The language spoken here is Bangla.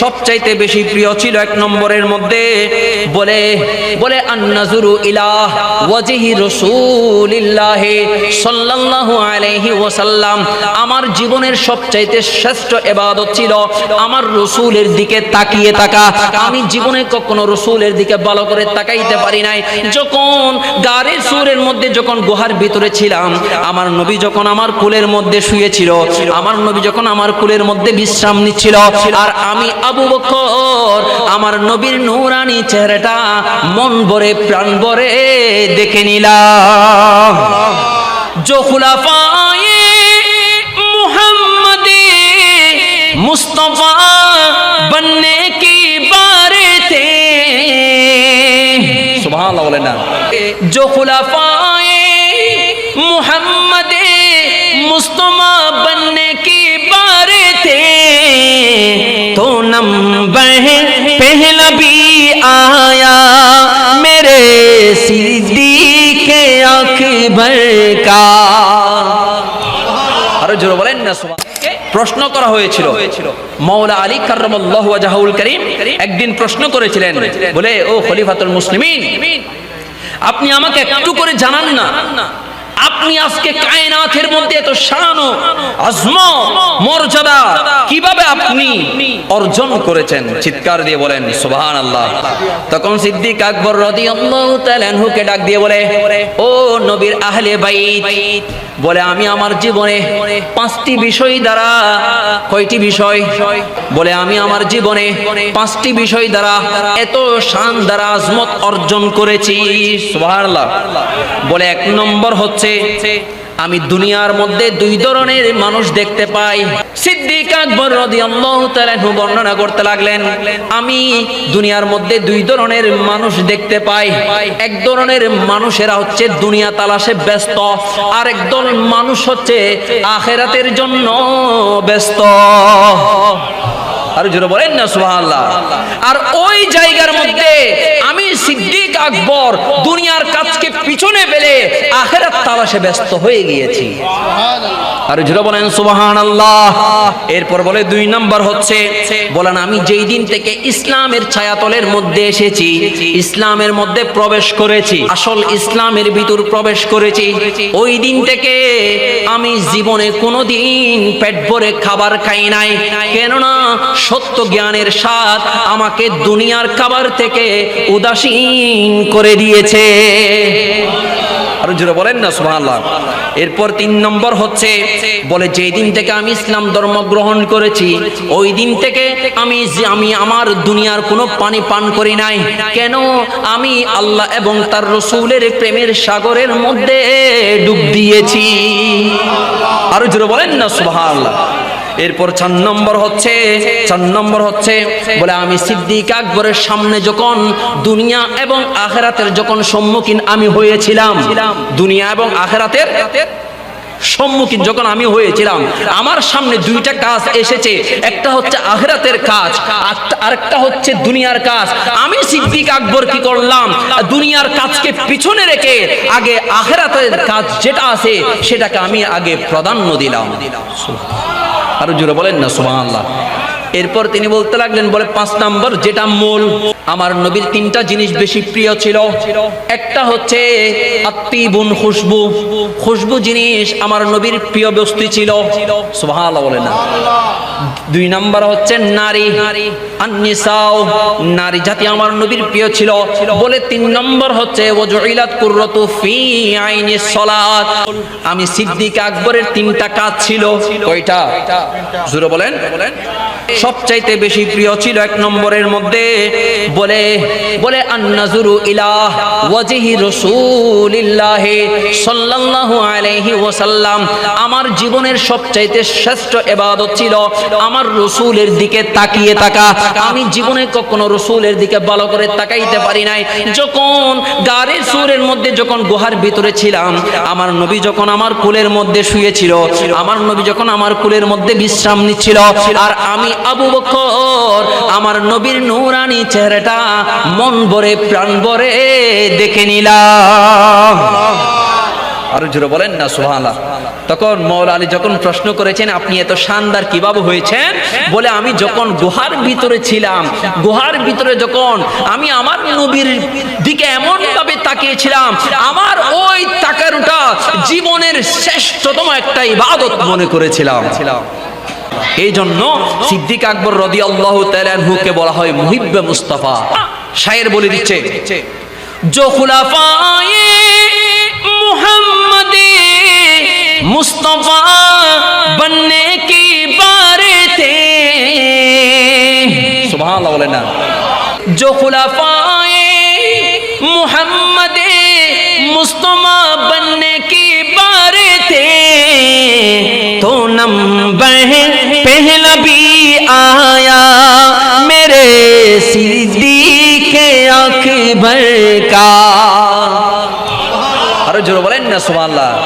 সবচাইতে বেশি প্রিয় ছিল এক নম্বরের মধ্যে। বলে বলে, আন্নাজুরু ইলাহ ওয়াজহি রাসূলিল্লাহ সাল্লাল্লাহু আলাইহি ওয়াসাল্লাম। আমার জীবনের সবচাইতে শ্রেষ্ঠ ইবাদত ছিল আমার রসুলের দিকে তাকিয়ে থাকা। আমি জীবনে কখনো রসুলের দিকে ভালো করে তাকাইতে পারি নাই। যখন গাড়ির সুরের মধ্যে যখন গুহার ভিতরে ছিলাম, আমার নবী যখন আমার কুলের মধ্যে শুয়েছিল, আমার নবী যখন আমার কুলের মধ্যে বিশ্রাম নিচ্ছিল, আর আমি আবু বকর আমার নবীর নূরানি চেহারাটা মন ভরে প্রাণ ভরে দেখে নিলাম। পায়ে মুহাম্মদে মুস্তফা বন্নে কি বারে তে। সুবহানাল্লাহ বলেন না। জোখুলাফায় মুহাম্মদ आया मेरे सिद्दीक আকবর কা আরো জোরে বলেন না সুবহান প্রশ্ন করা হয়েছিল মৌলা আলী কার্রমাল্লাহ ওয়াজাহুল করিম একদিন প্রশ্ন করেছিলেন বলে ও খলিফাতুল মুসলিমিন আপনি আমাকে একটু করে জানান না আপনি আজকে কায়নাথের মধ্যে এত শান আজম, মর্যাদা, কীভাবে আপনি অর্জন করেছেন? চিৎকার দিয়ে বলেন সুবহান আল্লাহ তখন সিদ্দিক আকবর তাআলা আনহুকে ডাক দিয়ে বলে, ও নবীর আহলে বাইত, বলে, আমি আমার জীবনে পাঁচটি বিষয় দ্বারা, কয়টি বিষয়? বলে, আমি আমার জীবনে পাঁচটি বিষয় দ্বারা এত শান দ্বারা আজমত অর্জন করেছি। সুবহানাল্লাহ। বলে, এক নম্বর হচ্ছে আমি দুনিয়ার মধ্যে দুই ধরনের মানুষ দেখতে পাই। সিদ্দিক আকবর রাদিয়াল্লাহু তাআলা বর্ণনা করতে লাগলেন, আমি দুনিয়ার মধ্যে দুই ধরনের মানুষ দেখতে পাই। এক ধরনের মানুষেরা হচ্ছে দুনিয়া তালাশে ব্যস্ত আর একদল মানুষ হচ্ছে আখেরাতের জন্য ব্যস্ত। আর জোরে বলেন না, সুবহানাল্লাহ। আর ওই জায়গার মধ্যে আমি সিদ্দিক আকবর দুনিয়ার কাজকে পিছনে ফেলে আখেরাত তালাশে ব্যস্ত হয়ে গিয়েছি। আর জোরে বলেন সুবহানাল্লাহ। এরপর বলে দুই নাম্বার হচ্ছে বলেন আমি যেই দিন থেকে ইসলামের ছায়াতলের মধ্যে এসেছি ইসলামের মধ্যে প্রবেশ করেছি আসল ইসলামের ভিতর প্রবেশ করেছি ওই দিন থেকে আমি জীবনে কোনোদিন পেট ভরে খাবার খাই নাই। কেননা সত্য জ্ঞানের স্বাদ আমাকে দুনিয়ার খাবার থেকে উদাসীন করে দিয়েছে। আরও জোরে বলেন না, সুবহানাল্লাহ। এরপর তিন নম্বর হচ্ছে, বলে যেই দিন থেকে আমি ইসলাম ধর্ম গ্রহণ করেছি, ওই দিন থেকে আমি আমি আমার দুনিয়ার কোনো পানি পান করি নাই। কেন? আমি আল্লাহ এবং তার রসুলের প্রেমের সাগরের মধ্যে ডুব দিয়েছি। আরও জোরে বলেন না, সুবহানাল্লাহ। এরপর চার নম্বর হচ্ছে, চার নম্বর হচ্ছে, বলে আমি সিদ্দিক আকবরের সামনে যখন দুনিয়া এবং আখেরাতের যখন সম্মুখীন আমি হয়েছিলাম, দুনিয়া এবং আখেরাতের সম্মুখীন যখন আমি হয়েছিলাম, আমার সামনে দুইটা কাজ এসেছে। একটা হচ্ছে আখেরাতের কাজ আর- আরেকটা হচ্ছে দুনিয়ার কাজ। আমি সিদ্দিক আকবর কি করলাম? দুনিয়ার কাজকে পিছনে রেখে আগে আখেরাতের কাজ যেটা আছে, সেটাকে আমি আগে প্রাধান্য দিলাম। আরও জোরে বলেন না সুবহানাল্লাহ। এরপর তিনি বলতে লাগলেন, বলে পাঁচ নম্বর, যেটা মূল। আমার নবীর তিনটা জিনিস বেশি প্রিয় ছিল। একটা হচ্ছে আত্মিবুন খুশবু। খুশবু জিনিস আমার নবীর প্রিয় বস্তু ছিল। সুবহানাল্লাহ বলেন না। দুই নম্বর হচ্ছে নারী। আন্নিসাও নারী জাতি আমার নবীর প্রিয় ছিল। বলে তিন নম্বর হচ্ছে ফি আইনি আমি সিদ্দিক আকবরের তিনটা কাজ ছিল। কয়টা? জোরে বলেন। সবচাইতে বেশি প্রিয় ছিল এক নম্বরের মধ্যে। বলে বলে, আন্নাজুরু ইলাহ ওয়াজহি রাসূলিল্লাহ সাল্লাল্লাহু আলাইহি ওয়াসাল্লাম। আমার জীবনের সবচাইতে শ্রেষ্ঠ ইবাদত ছিল আমার রসুলের দিকে তাকিয়ে থাকা। আমি জীবনে কখনো রসুলের দিকে ভালো করে তাকাইতে পারি নাই। যখন গাড়ির সুরের মধ্যে যখন গুহার ভিতরে ছিলাম, আমার নবী যখন আমার কুলের মধ্যে শুয়েছিল, আমার নবী যখন আমার কুলের মধ্যে বিশ্রাম নিচ্ছিল, আর আমি আবু বকর, আমার নবীর নূরানি চেহারাটা মন ভরে, প্রাণ ভরে দেখে নিলাম। আরও জোরে বলেন না, সুবহানাল্লাহ। তখন মৌলা আলী যখন প্রশ্ন করেছেন, আপনি এত শানদার কীভাবে হয়েছেন? বলে, আমি যখন গুহার ভিতরে ছিলাম, গুহার ভিতরে যখন আমি আমার নবীর দিকে এমন ভাবে তাকিয়েছিলাম, আমার ওই তাকারুটা জীবনের শ্রেষ্ঠতম একটা ইবাদত মনে করেছিলাম। এই জন্য সিদ্দিক আকবর রদি আল্লাহ তালুকে বলা হয় মুহিব্বে মুস্তাফা। শায়ের বলে দিচ্ছে মুহাম্মদে মুস্তফা বন্নে কি বারে থে বলে না। জো খুলাফায়ে মুহাম্মদে মুস্তফা বন্নে কি বারে تھے تو نمبر پہلا بھی آیا میرے صدیق اکبر کا۔ ارے جو بولیں نا، سبحان اللہ۔